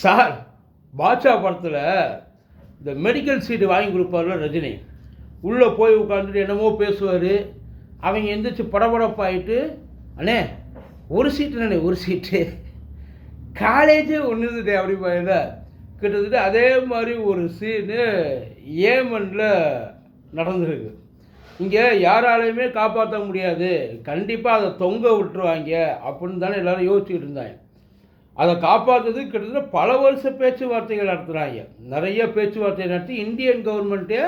Sir Baasha படத்தில் இந்த medical சீட்டு வாங்கி கொடுப்பார்ல ரஜினி. உள்ளே போய் உட்காந்துட்டு என்னமோ பேசுவார். அவங்க எந்திரிச்சு படபடப்பாயிட்டு அண்ணே ஒரு சீட்டு நானே ஒரு சீட்டு காலேஜே ஒன்று இருந்தது அப்படி பாருங்க கிட்டத்தட்ட அதே மாதிரி ஒரு சீனு ஏமனில் நடந்திருக்கு. இங்கே யாராலையுமே காப்பாற்ற முடியாது. கண்டிப்பாக அதை தொங்க விட்டுருவாங்க அப்படின்னு தானே எல்லோரும் யோசிச்சுக்கிட்டு இருந்தாங்க. அதை காப்பாற்றுறது கிட்டத்தட்ட பல வருஷ பேச்சுவார்த்தைகள் நடத்துகிறாங்க நிறைய பேச்சுவார்த்தை நடத்தி இந்தியன் கவர்மெண்ட்டே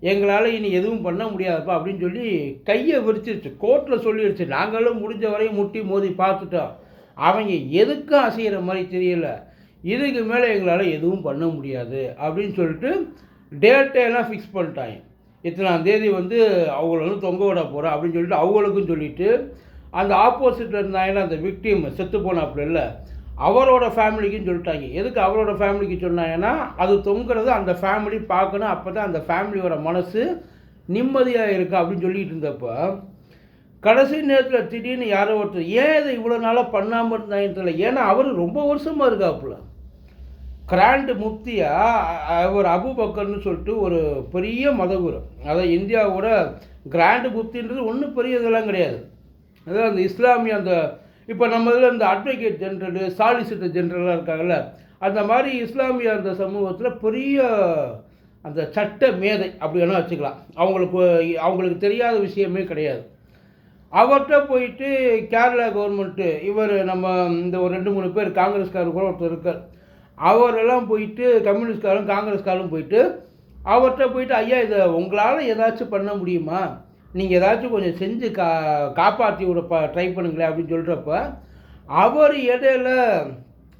எங்களால் இனி எதுவும் பண்ண முடியாதுப்பா அப்படின்னு சொல்லி கையை விரிச்சிருச்சு. கோர்ட்டில் சொல்லிடுச்சு நாங்களும் முடிஞ்ச வரையும் முட்டி மோதி பார்த்துட்டோம். அவங்க எதுக்கும் அசைகிற மாதிரி தெரியல. இதுக்கு மேலே எங்களால் எதுவும் பண்ண முடியாது அப்படின்னு சொல்லிட்டு டேட்டையெல்லாம் ஃபிக்ஸ் பண்ணிட்டாங்க. இத்தனாம் தேதி வந்து அவங்கள வந்து தொங்க விட போகிறோம் அப்படின்னு சொல்லிட்டு அவங்களுக்கும் சொல்லிவிட்டு அந்த ஆப்போசிட்டில் இருந்தாங்கன்னா அந்த விக்டீம் செத்து போனாப்புல இல்லை. அவரோட ஃபேமிலிக்கும் சொல்லிட்டாங்க. எதுக்கு அவரோட ஃபேமிலிக்கு சொன்னாங்கன்னா அது தொங்குறது அந்த ஃபேமிலி பார்க்கணும். அப்போ தான் அந்த ஃபேமிலியோட மனசு நிம்மதியாக இருக்கு அப்படின்னு சொல்லிட்டு இருந்தப்போ கடைசி நேரத்தில் திடீர்னு யாரோ ஒருத்தர் ஏன் இதை இவ்வளோ நாளாக பண்ணாமல் இருந்தாங்கன்னு தெரியல? ஏன்னா அவர் ரொம்ப வருஷமாக இருக்காப்புல. கிராண்டு முப்தியா அவர் அபுபக்கர்னு சொல்லிட்டு ஒரு பெரிய மதகுரு. அதாவது இந்தியாவோட கிராண்டு முப்தின்றது ஒன்றும் பெரிய இதெல்லாம் கிடையாது. அதாவது அந்த இஸ்லாமிய அந்த இப்போ நம்ம இதில் இந்த அட்வொகேட் ஜென்ரலு சாலிசிட்டர் ஜென்ரலாக இருக்காங்கல்ல அந்த மாதிரி இஸ்லாமிய அந்த சமூகத்தில் பெரிய அந்த சட்ட மேதை அப்படி வேணால் வச்சுக்கலாம். அவங்களுக்கு அவங்களுக்கு தெரியாத விஷயமே கிடையாது. அவர்கிட்ட போயிட்டு கேரளா கவர்மெண்ட்டு இவர் நம்ம இந்த ஒரு ரெண்டு மூணு பேர் காங்கிரஸ்காரர் கூட ஒருத்தர் இருக்கார். அவரெல்லாம் போயிட்டு கம்யூனிஸ்ட்காரும் காங்கிரஸ்காரும் போயிட்டு அவர்கிட்ட போயிட்டு ஐயா இதை உங்களால் ஏதாச்சும் பண்ண முடியுமா? நீங்கள் ஏதாச்சும் கொஞ்சம் செஞ்சு கா காப்பாற்றி விட ப ட்ரை பண்ணுங்களேன் அப்படின்னு சொல்கிறப்ப அவர் இடையில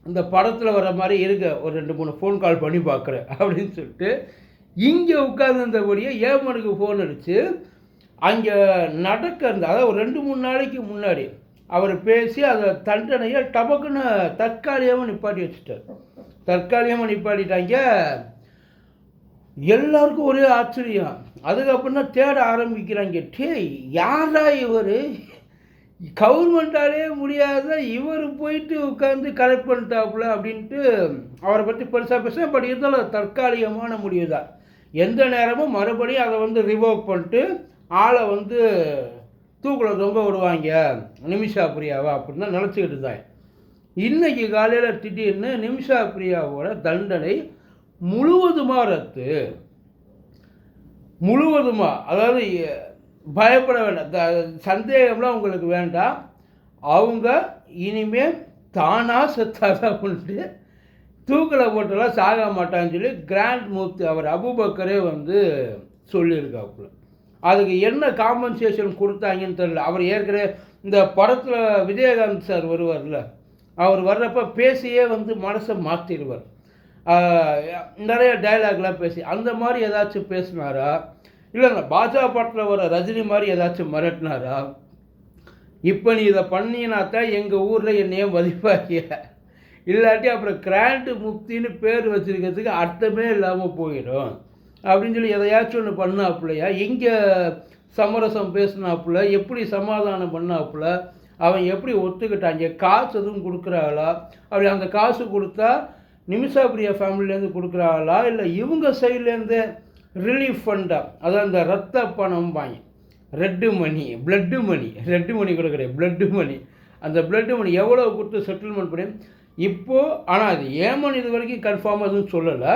இந்த படத்தில் வர மாதிரி இருக்க ஒரு ரெண்டு மூணு ஃபோன் கால் பண்ணி பார்க்குறேன் அப்படின்னு சொல்லிட்டு இங்கே உட்காந்துருந்தபடியே ஏமனுக்கு ஃபோன் அடித்து அங்கே நடக்க இருந்த அதாவது ஒரு ரெண்டு மூணு நாளைக்கு முன்னாடி அவர் பேசி அதை தண்டனையை டபக்குன்னு தற்காலிகமாக நிப்பாட்டி வச்சுட்டார். தற்காலிகமாக நிப்பாட்டிட்டாங்க. எல்லாருக்கும் ஒரே ஆச்சரியம். அதுக்கப்புறம் தான் தேட ஆரம்பிக்கிறாங்க. டே யாரா இவர்? கவர்மெண்ட்டாலே முடியாத இவர் போயிட்டு உட்காந்து கரெக்ட் பண்ணிட்டாப்புல அப்படின்ட்டு அவரை பற்றி பெருசாக பேச பட் இருந்தாலும் தற்காலிகமான முடிவு தான் எந்த நேரமும் மறுபடியும் அதை வந்து ரிவோக் பண்ணிட்டு ஆளை வந்து தூக்கில் தொங்க விடுவாங்க. நிமிஷா பிரியாவா அப்படின்னு தான் நினச்சிக்கிட்டு தான் இன்றைக்கி காலையில் திடீர்னு நிமிஷா பிரியாவோட தண்டனை முழுவதுமாக ரத்து? முழுவதுமாக அதாவது பயப்பட வேண்டாம். த- சந்தேகம்லாம் உங்களுக்கு வேண்டாம். அவங்க இனிமேல் தானாக செத்தாதான் உண்டு. தூக்கில் போட்டெல்லாம் சாக மாட்டான்னு சொல்லி கிராண்ட் மூர்த்தி அவர் அபுபக்கரே வந்து சொல்லியிருக்காப்புல. அதுக்கு என்ன காம்பன்சேஷன் கொடுத்தாங்கன்னு தெரியல. அவர் ஏற்கனவே இந்த படத்தில் விஜயகாந்த் சார் வருவார்ல அவர் வர்றப்ப பேசியே வந்து மனசை மாற்றிடுவார் நிறைய டயலாக்லாம் பேசி அந்த மாதிரி ஏதாச்சும் பேசினாரா? இல்லைங்க பாஜக படத்தில் வர ரஜினி மாதிரி ஏதாச்சும் மிரட்டினாரா? இப்போ நீ இதை பண்ணினா தான் எங்கள் ஊரில் என்னையே மதிப்பாக்கிய. இல்லாட்டி அப்புறம் கிராண்டு முக்தின்னு பேர் வச்சிருக்கிறதுக்கு அர்த்தமே இல்லாமல் போயிடும். அப்படின்னு சொல்லி எதையாச்சும் ஒன்று பண்ணாப்புலையா? எங்கே சமரசம் பேசினாப்புல எப்படி சமாதானம் பண்ணாப்புல? அவன் எப்படி ஒத்துக்கிட்டான்? இங்கே காசு எதுவும் கொடுக்குறாளா? அப்படி அந்த காசு கொடுத்தா நிமிஷா பிரியா ஃபேமிலிலேருந்து கொடுக்குறாளா இல்லை இவங்க சைட்லேருந்து ரிலீஃப் ஃபண்டா? அதான் இந்த ரத்த பணம் வாங்கி. Red money blood money red money கூட கிடையாது பிளட்டு மணி அந்த பிளட்டு மணி எவ்வளோ கொடுத்து செட்டில்மெண்ட் பண்ணி இப்போது ஆனால் அது ஏமன் இது வரைக்கும் கன்ஃபார்மாக எதுவும் சொல்லலை.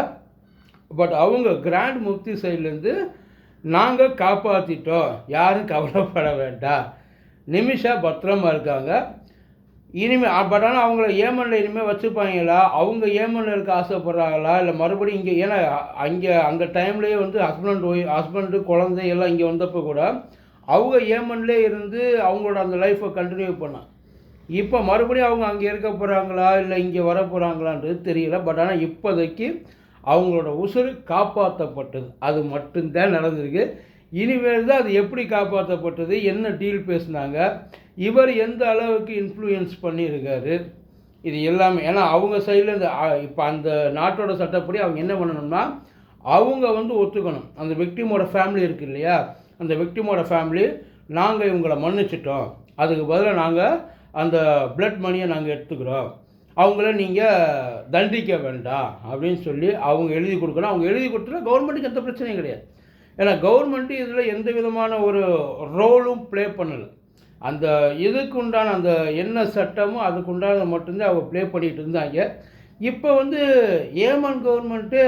பட் அவங்க கிராண்ட் முக்தி சைட்லேருந்து நாங்கள் காப்பாற்றிட்டோம் யாரும் கவலைப்பட வேண்டாம். நிமிஷா பத்திரமா இருக்காங்க. இனிமேல் பட் ஆனால் அவங்கள ஏமனில் இனிமேல் வச்சுப்பாங்களா? அவங்க ஏமனில் இருக்க ஆசைப்படுறாங்களா? இல்லை மறுபடியும் இங்கே ஏன்னா அங்கே அந்த டைம்லேயே வந்து ஹஸ்பண்ட் ஒய் ஹஸ்பண்டு குழந்தை எல்லாம் இங்கே வந்தப்போ கூட அவங்க ஏமன்லே இருந்து அவங்களோட அந்த லைஃப்பை கண்டினியூ பண்ணாங்க இப்போ மறுபடியும் அவங்க அங்கே இருக்க போகிறாங்களா இல்லை இங்கே வர போகிறாங்களான்றது தெரியல. பட் ஆனால் இப்போதைக்கு அவங்களோட உசுறு காப்பாற்றப்பட்டது அது மட்டும்தான் நடந்திருக்கு. இனிமேல் தான் அது எப்படி காப்பாற்றப்பட்டது என்ன டீல் பேசுனாங்க இவர் எந்த அளவுக்கு இன்ஃப்ளூயன்ஸ் பண்ணியிருக்காரு இது எல்லாமே. ஏன்னா அவங்க சைடில் இந்த இப்போ அந்த நாட்டோட சட்டப்படி அவங்க என்ன பண்ணணும்னா அவங்க வந்து ஒத்துக்கணும். அந்த விக்டிமோட ஃபேமிலி இருக்கு இல்லையா? அந்த விக்டிமோட ஃபேமிலி நாங்கள் இவங்களை மன்னிச்சிட்டோம். அதுக்கு பதிலாக நாங்கள் அந்த பிளட் மணியை நாங்கள் எடுத்துக்கிறோம். அவங்கள நீங்கள் தண்டிக்க வேண்டாம் அப்படின்னு சொல்லி அவங்க எழுதி கொடுக்கணும். அவங்க எழுதி கொடுத்துட்டா கவர்மெண்ட்டுக்கு எந்த பிரச்சனையும் கிடையாது. ஏன்னா கவர்மெண்ட்டு இதில் எந்த விதமான ஒரு ரோலும் ப்ளே பண்ணலை. அந்த இதுக்கு உண்டான அந்த என்ன சட்டமோ அதுக்குண்டான மட்டும்தான் அவங்க ப்ளே பண்ணிகிட்டு இருந்தாங்க. இப்போ வந்து ஏமன் கவர்மெண்ட்டு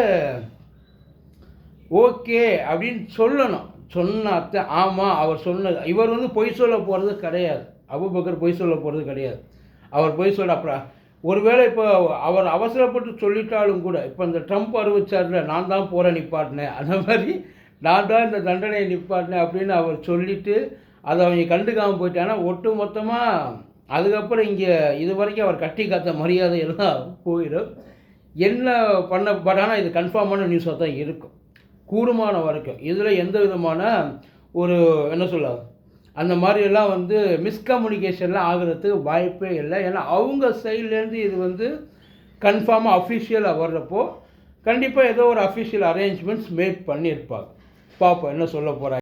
ஓகே அப்படின்னு சொல்லணும். சொன்னாத்த ஆமாம் அவர் சொன்னது இவர் வந்து பொய் சொல்ல போகிறது கிடையாது. அபுபக்கர் பொய் சொல்ல போகிறது கிடையாது. அவர் பொய் சொல்ல அப்புறம் ஒருவேளை இப்போ அவர் அவசரப்பட்டு சொல்லிட்டாலும் கூட இப்போ இந்த ட்ரம்ப் அறிவிச்சார்ல நான் தான் போகிறேன் நிப்பாட்டினேன் அந்த மாதிரி நான் தான் இந்த தண்டனையை நிப்பாட்டினேன் அப்படின்னு அவர் சொல்லிட்டு அதை அவங்க கண்டுக்காமல் போயிட்டாங்கன்னா ஒட்டு மொத்தமாக அதுக்கப்புறம் இங்கே இது வரைக்கும் அவர் கட்டி காத்த மரியாதை எல்லாம் போயிடும். என்ன பண்ண பட் ஆனால் இது கன்ஃபார்மான நியூஸாக தான் இருக்கும். கூடுமான வரைக்கும். இதில் எந்த விதமான ஒரு என்ன சொல்ல அந்த மாதிரியெல்லாம் வந்து மிஸ்கம்யூனிகேஷன்லாம் ஆகிறதுக்கு வாய்ப்பே இல்லை. ஏன்னா அவங்க சைட்லேருந்து இது வந்து கன்ஃபார்மாக அஃபிஷியலாக வர்றப்போ கண்டிப்பாக ஏதோ ஒரு அஃபிஷியல் அரேஞ்ச்மெண்ட்ஸ் மேக் பண்ணியிருப்பாங்க. பார்ப்போம் என்ன சொல்ல போகிறாங்க